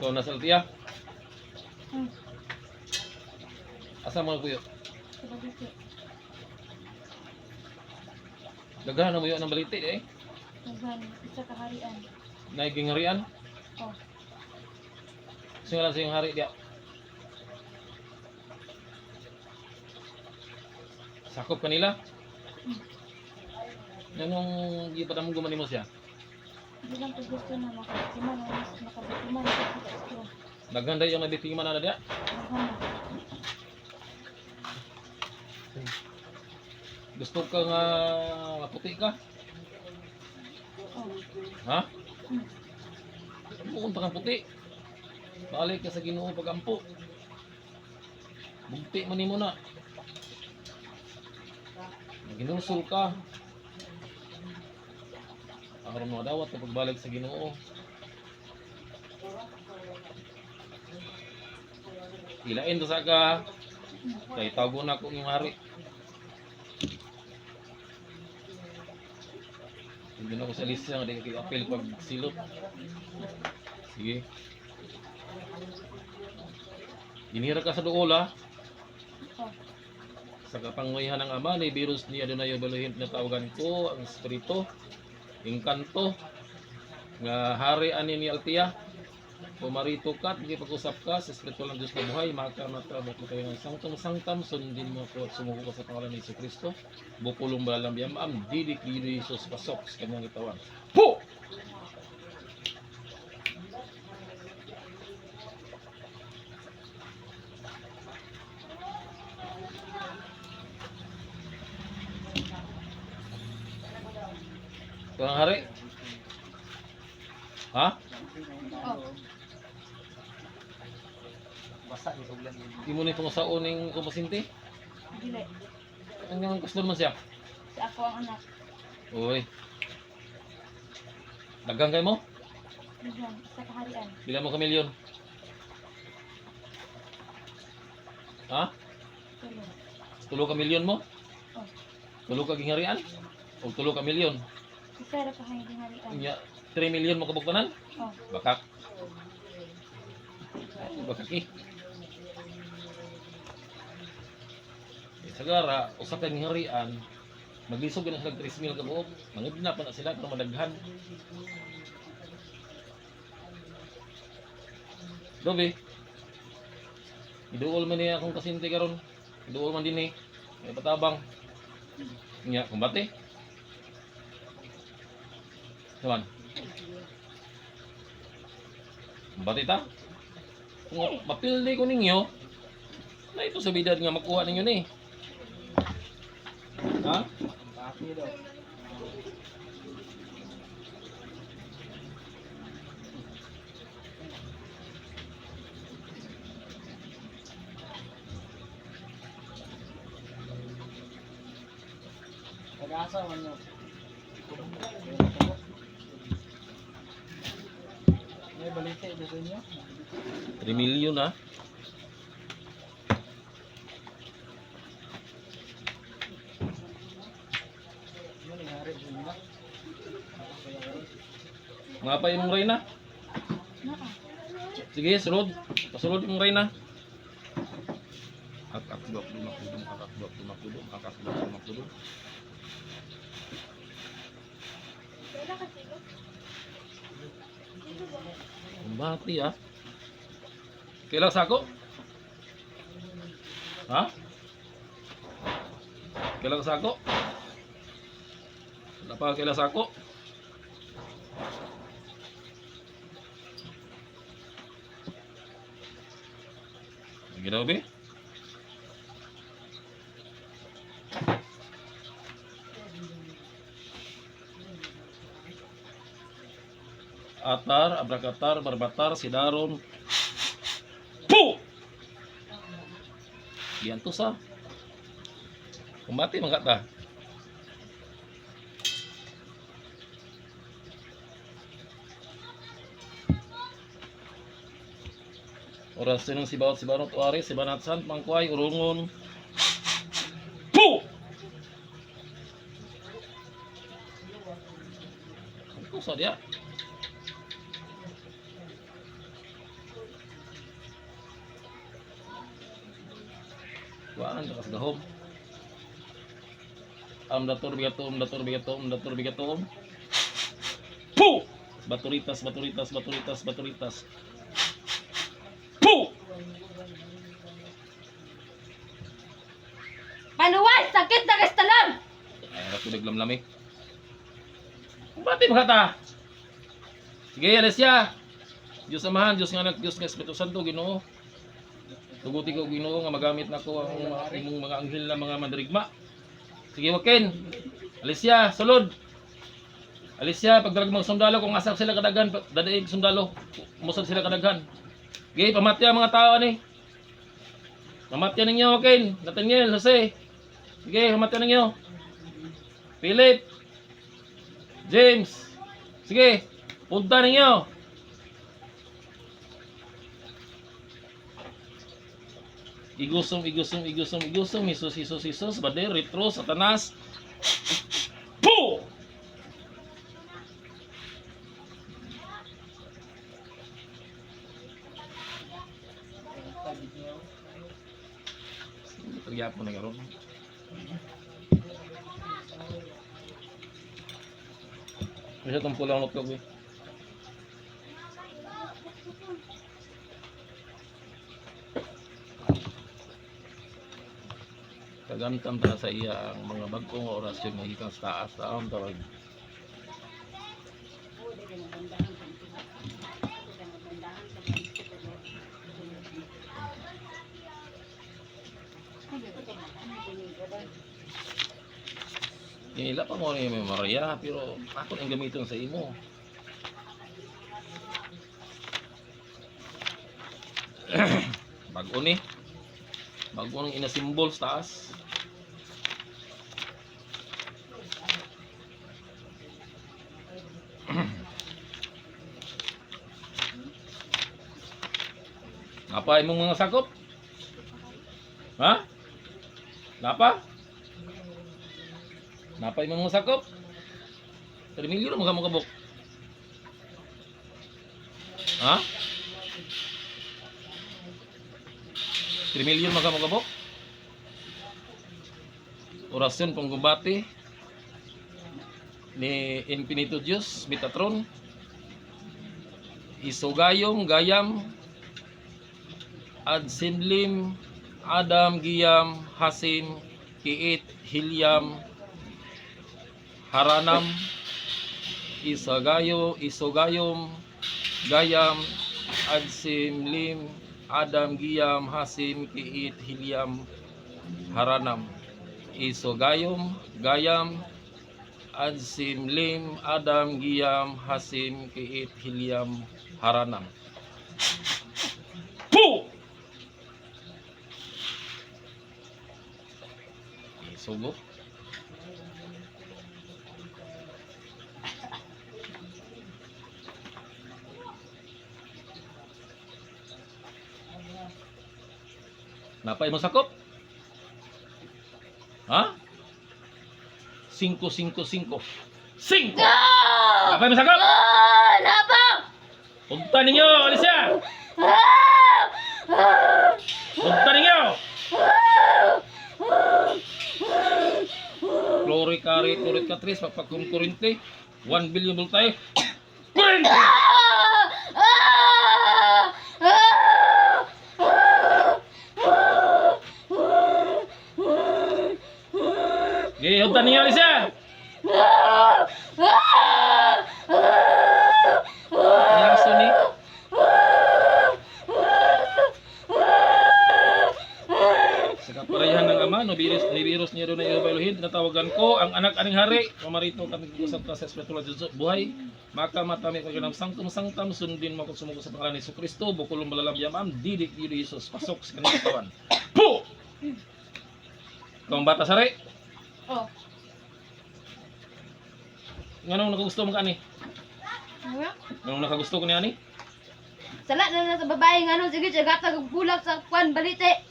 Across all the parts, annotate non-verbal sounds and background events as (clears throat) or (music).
Ikaw na saltiya. Hmm. Asa mo kuyo? Daghan mo yun ng baliti eh. Naghan. Isa kaharian. Naiging harian. Oh. Sino lang sa yung hari diya? Sakop kanila. Hmm. Nanong gipadam gumani mo siya? Hindi lang ko gusto na makabitiman. Makabitiman dayo yung nabitiman na na. Gusto ka nga maputi ka? Oh. Ha? Pa kang puti. Balik ka sa ginoo pagampo. Bugti man mo na. Ginusul ka. Aron mo dawat ka pagbalik sa ginoo. Ilain to sa ka. Kay tago na ko yung hari. Hindi na ko sa lista nga di ka apel pag silot. Sige. Ginira ka sa duola sa kapangyarihan ng Ama ni virus ni Adonai Elohim na tawagan ko ang espiritu engkanto nga hari ani ni Altia pumarito ka pag-usap ka sa espiritu ng Diyos na buhay. Makamatabot mo kayo ng sangtong sangtam. Sundin mo ko at sumuko ka sa pangalan ni Iso Kristo. Bukulong balang biyam am didik diri Jesus pasok sa kanyang itawan po Ito ang hari ha Oh. di mo nito sa uning kumasinti Dili. ang yung customer mo siya Sa ako ang anak. Uy. Dagang kay mo? Naghan. Isa kaharian. Pila mo ka milyon? Ha? Tulo. Tulo ka milyon mo? Oh. Tulo ka gingharian? O tulo ka milyon? Isa ra kaharian harian. Nya 3 milyon mo kabuktanan? Oh. Bakak. Ay, bakak eh. Eh, Sagara, usa ka gingharian, maglisog na sila 3 mil ka buok. Mangid na pa na sila para madaghan. Dobe. Iduol man niya akong kasinti karon. Iduol man din eh. May patabang. Nya, kumbate. Naman. Kumbate ta. Kung mapildi ko ninyo, na ito sa bidad nga makuha ninyo ni. Ha? Pag-asa man nyo. 'May balite dito niyo. 3 milyon ha. Yun ang hari din nila. Mga pa yung Reyna. Sige, sulod. Pasulod yung Reyna. Akak dua lima kudung, akak dua lima kudung, akak dua lima kudung. Mati ah. Kailang sako? Ha? Kailang sako? Wala pa kailang sako? Ginawa ba? Atar, abrakatar, barbatar, sidaron. Po! Yan to sa. Kumati mga ta. Oras sinong si bawat si Barot Uari, si Banatsan, Pangkway, Urungon. Po! Ano sa dia? Kuan sa gahom. Am dator bigato, am dator bigato, am dator bigato. Pu! Baturitas, baturitas, baturitas, baturitas. Pu! Panuway! Sakit na kastalan! Ay, rato naglamlami. Bati makata. Sige, Alessia. Diyos amahan, Diyos nga anak, Diyos nga Espiritu Santo, Ginoo. Tuguti ko Ginoo nga magamit nako ang imong mga anghel na mga mandirigma. Sige, Wakin. Alicia, sulod. Alicia, pagdalag mga sundalo kung asap sila kadaghan, dadaig sundalo, musab sila kadaghan. Sige, pamatya mga tao ani. Pamatya ninyo, Wakin. Nathaniel, Jose. Sige, pamatya ninyo. Philip. James. Sige, punta ninyo. Igusong, igusong, igusong, igusong, Isus, Isus, Isus, Bader, Retro, Satanas. Po! Tergyapon na karon. Kasi itong pulang lutlog eh. Kagamtam ta sa iya ang mga bagkong orasyon nga gikan sa taas taon tawag. Ila pa mo ni Maria pero ako ang gamiton sa imo. (clears throat) Bago ni. Bago nang inasimbol sa taas. Apa imong mga sakop? Ha? Napa? Napa imong mga sakop? Termilyo mo ka mo kabok. Ha? Trimilyon mga kamagabok. Orasyon panggumbati ni Infinito Diyos, Metatron. Isogayom, Gayam, Ad Simlim, Adam, Giyam, Hasim, Kiit, Hilyam, Haranam, Isagayo, Isogayom, Gayam, Ad Simlim, Adam, Giyam, Hasim, Kiit, Hilyam, Haranam, Isogayom, Gayam, Adsim, Lim, Adam, Giyam, Hasim, Kiit, Hilyam, Haranam. Pu! Isugo. Napay mo sakop? Ha? 5 5 5. 5. Ah! Napay mo sakop? Ah! Napa! Punta ninyo, Alicia. Ah! Ah! Punta ninyo. kari kurit katris papakum kurinti one billion multay kurinti Gaya, hutan niya, Lisa! Virus niya doon na ibaluhin, tinatawagan ko ang anak aning hari, mamarito kami kusap ka sa Espiritu ng Diyos, buhay, maka matami ko ng sangtum sangtam, sundin mo kung sumuko sa pangalan ni Kristo, bukulong balalam yamam, didik yun Jesus, pasok sa kanyang katawan. Po! Ang bata sari, Oh. nganong nakagusto mo ka ani? Ano? Nganong nakagusto ko ni ani? Sala na na sa babae nga ano, sige, siya gatag bulak sa kwan balite.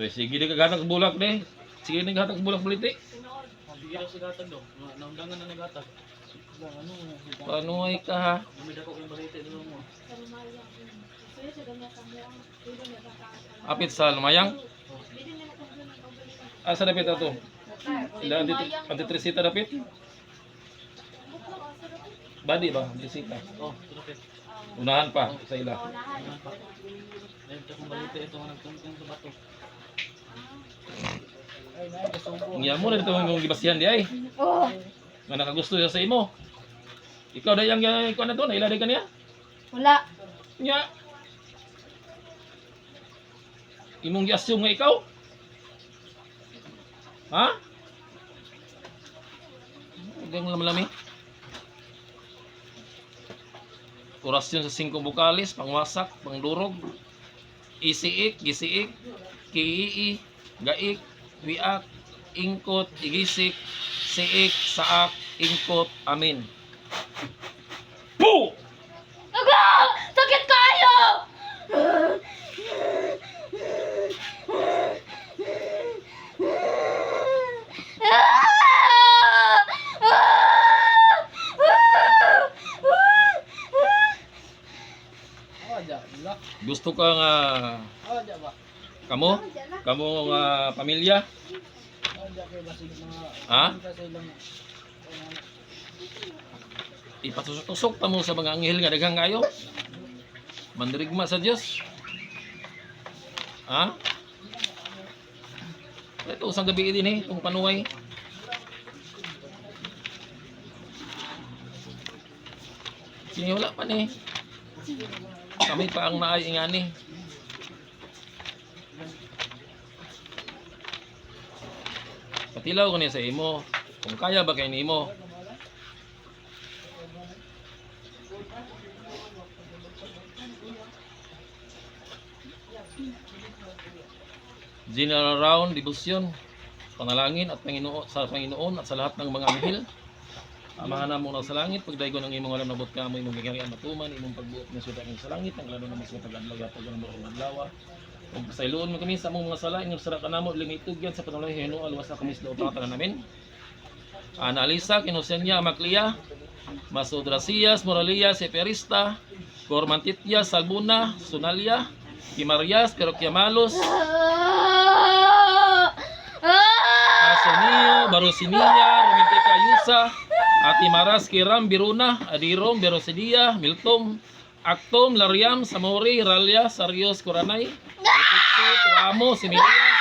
Eh, sige di ka gatag bulak de. Sige di gatag bulak buliti. Mabigyan sa gatag do. Mga naundangan na nagatag. Ano, Paano ay ka ha? Apit sa lumayang. Asa dapit ato? Ila anti antitrisita dapit? Badi ba? Antitrisita. Oh. Unahan pa sa ila. Ano pa? Ayun, ito kung balito ito nagtungtong sa bato. Na. Ngiya mo na dito ang gibasihan di ay. Oh, Nga nakagusto sa imo. Ikaw dayang ikaw na to, nailagay ka niya? wala. Nya. Imong gi-assume nga ikaw? Ha? Huwag mo lami. Orasyon sa singkong bukalis, pangwasak, pangdurog, isiik, gisiik, kiii, gaik, wiak, ingkot, igisik, siik, saak, ingkot, amin. Poo! Aga! Sakit kayo! Oh. Gusto ka nga Oh, dyan ba? kamo? Kamo nga pamilya? Ha? Ano sa ilang... Ipatusok ta mo sa mga anghel nga daghang kayo. Mandirigma sa Dios. Ha? Ito usang gabi din eh, itong panuway. Sini wala pa ni. Kami pa ang naay ingani. Patilaw ko niya sa imo. Kung kaya ba kay nimo. General round devotion, panalangin at Panginoon sa Panginoon at sa lahat ng mga anghel. Amahan na muna sa langit, pagdaigo ng imong alam nabot ka mo, imong gigarian matuman, imong pagbuot ng suda sa langit, ang lalo na mas pag-adlaga pag ng mga lawa. Ug sa iluon mo kami sa among mga sala, inyong sara kanamo limitugyan sa panalangin hino alwas sa kamis daw tanan namin. Analisa, Kinosenya, Maklia, Masodrasias, Moralias, Eperista, Cormantitias, Salbuna, Sunalia, Kimarias, Peroquiamalos, Asonio, Barosinia, Romantica Yusa, Atimaras, Kiram, Biruna, Adirom, Berosidia, Miltom, Actom, Lariam, Samori, Ralia, Sarios, Kuranay, Itukso, Tuamo, Similias,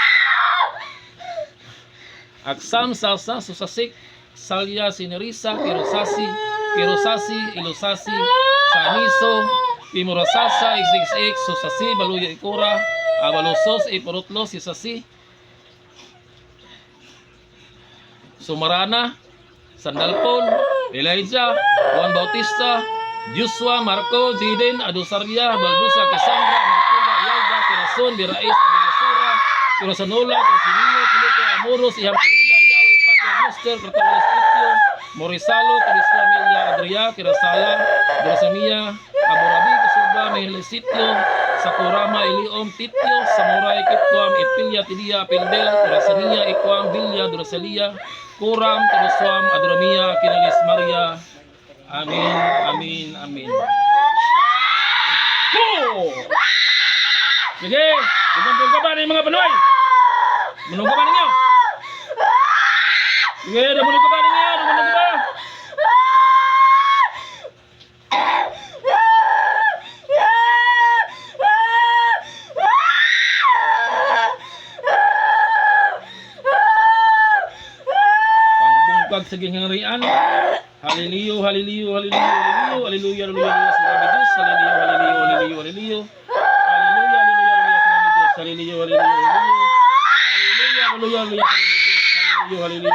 Aksam, Salsa, Susasik, Salya, Sinerisa, Kirosasi, Kirosasi, Ilosasi, Saniso, Pimurasasa, XXX, Susasi, Baluya Ikura, Abalosos, Iporotlos, Isasi, Sumarana, Sandalpon, Elijah, Juan Bautista, Joshua, Marco, Zidane, Adusaria, Baldusa, Cassandra, Marcula, Yalda, Tirason, Birais, Abigasura, Tirosanola, Trisinio, Piloto, Amoros, Iham Kalila, Yahweh, Pater, Muster, Kratawal Estitio, Morisalo, Carislamilla, Adria, Kirasala, Grasamia, Aborabi, Kasuba, Mehelisitio, Sakurama, Iliom, Titio, Samurai, Kitwam, Epilia, Tidia, Pildel, Durasania, Ikwam, Vilya, Durasalia, Kuram, Taruswam, Adramia, Kinalis, Maria. Amin, amin, amin. Go! Sige, bugambong ka ba ng mga Panoy? Munong ka ba ninyo? Sige, damunog ka ba ninyo? Damunog ka ba? Pangbungkag sa gingharian. Haliliyo, haliliyo, haliliyo, haleluya, haleluya, haleluya, salamat Diyos. Haliliyo, haliliyo, haliliyo. Haleluya, haleluya, haleluya, salamat Diyos. Haliliyo, haliliyo. Haleluya, haleluya, haleluya, salamat Diyos. Haliliyo.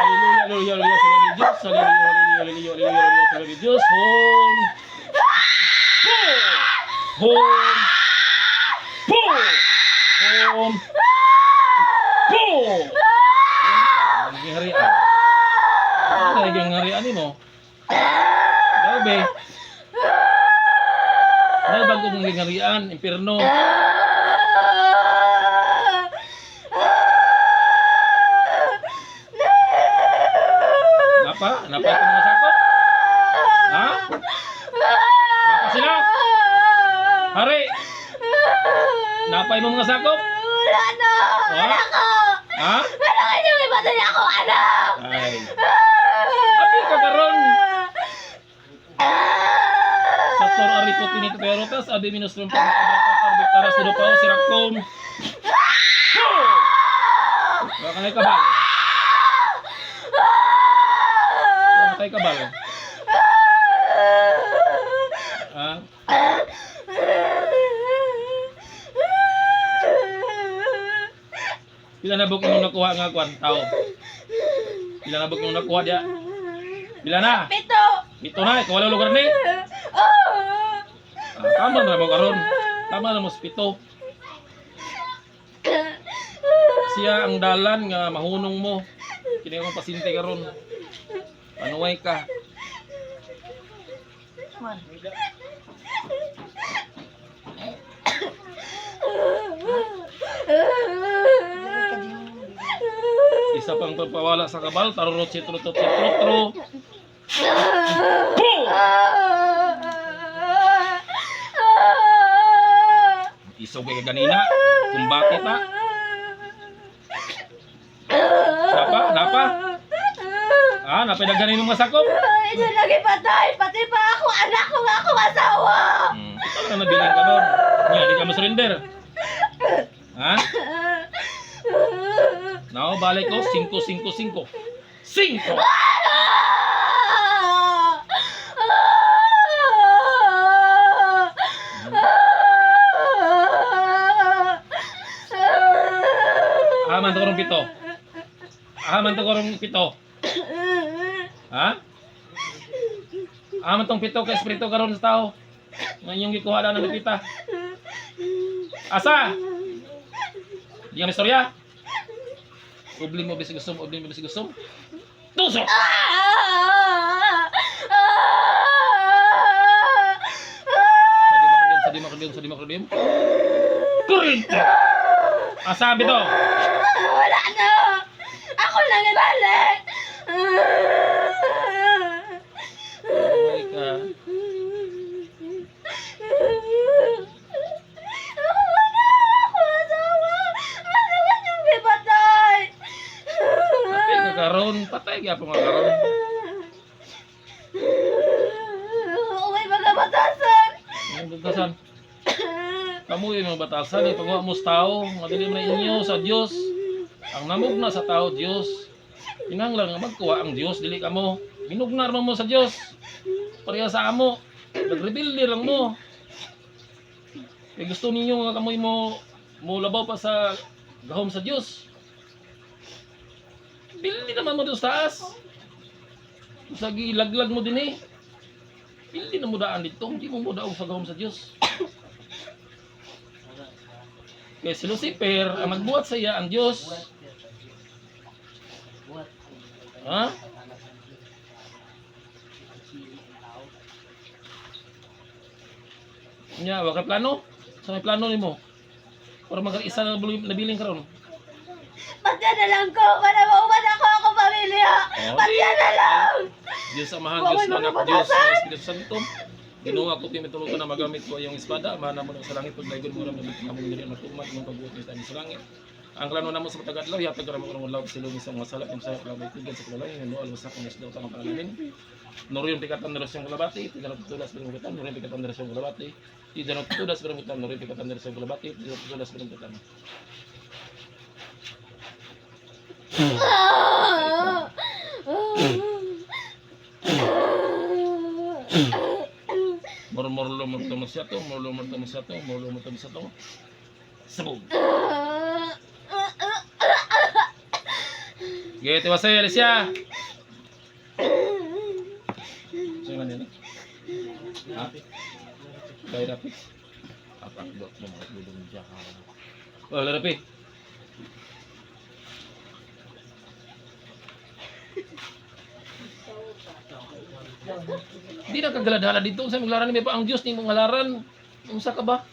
Haleluya, haleluya, haleluya, salamat Diyos. Haliliyo, haleluya, haleluya, haleluya, haleluya, salamat Diyos. Home. Home. Home. Home. Ang harian. Ano yung harian mo? Grabe. Dahil bago mong harian, impirno. Napa? Napa ito mga sakot? Ha? Napa sila? Hari! Napay mo mga sakop? Wala na! Ha? Anak ko! Ha? Wala ka niyong ibatay ako, anak! Ay. Api ka karon. Sa tor aripot pinito pero tas abi minus rum pa kabra para sa do pa sirakton. Wa kanay kabal. Wa kanay kabal. Ha? Pila na buk imong nakuha nga kwan tao. Pila na buk imong nakuha dia? Pila na? Pito! Ito na, ikaw wala lugar ni. Tama na mo karon. Tama na mo pito. Siya ang dalan nga mahunong mo. Kini akong pasinte karon. Panuway ka. Isa pang pagpawala sa kabal, tarurot sitro tot sitro tro. Boom! Isog kay ganina. Kung bakit ha? Napa? Napa? Ah, napay na ganin mga sakop. Ito lagi patay, pati pa ako, anak ko nga ako asawa. Hmm, ito lang nabiling ka doon. Nga, di ka mo surrender. Ha? Now, balik ko, 5, 5, 5. 5! Aman to karong pito. Aman to karong pito. Ha? Aman tong pito ka espiritu karon sa tao. Nga inyong gikuha na ng lupita. Asa? Di kami istorya? Ubling mo bisig gusto mo, ubling mo bisig gusto mo. Tuso! Sa di makalim, sa di makalim, sa di makalim. Kurente! Asa bito? Wala na! Ako lang ibalik! Ay ka. Asawa! Ano? Patay karon, pa mga karon. Uy, mga batasan! Batasan. Kamu yung mga batasan, pagwa mo sa tao, madilim na inyo sa Diyos. Ang namugna sa tao, Diyos. Inang lang nga magkuha ang Diyos, dili ka mo. Minugnar mo sa Diyos. Pareha sa amo. Nagrebelde lang mo. Kaya gusto ninyo nga kamoy mo mo labaw pa sa gahom sa Diyos. Bildi naman mo doon sa taas. Sa gilaglag mo din eh. Bildi na mo daan dito. Hindi mo mo daog sa gahom sa Diyos. Kaya si Lucifer, ang magbuhat sa iya ang Diyos. Ha? Nya, wa ka plano? Sa may plano nimo? Para mag-isa na nabili- nabiling karon. Patya na lang ko para mauman ako ako pamilya! Oh, Patya na lang! Diyos amahan, Diyos mo anak, na Diyos sa Espiritu Santo. Ginawa ko pimitulog na magamit ko yung espada, mana mo sa langit, paglaygon mo ram na mo nila matumat mo pagbuot ni tani sa langit. Ang klano namo sa matagadlaw, yatag ra mo law sa silong sa mga salat ng sa kalabay tugan sa kalalay, no alwas sa kunis daw tanang pangalan. Noriyon pikatan na yung kalabati, tiganap tulas ng kitan, noriyon pikatan na yung kalabati. Tiganap tulas ng kitan, noriyon pikatan na yung kalabati, tiganap tulas ng kitan. Murmurlo mo to siya to, murlo mo to siya to, murlo mo to siya to. Sabog. Gitu wasay Alicia. Sino man yun? Ha? Kaya rapi. Apa buat mga bulong diyan. Wala rapi. Di na kagaladala dito sa maglaran ni pa ang Dios ni mong halaran. Unsa ka ba?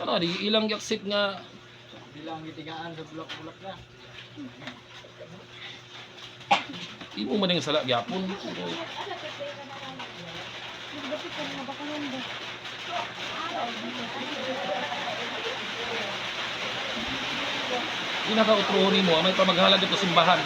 Ano di ilang yaksit nga Bilang gitigaan sa bulak-bulak na. Di mo man sala gyapon. Ginakautrohon mo, may pamaghalag ito simbahan.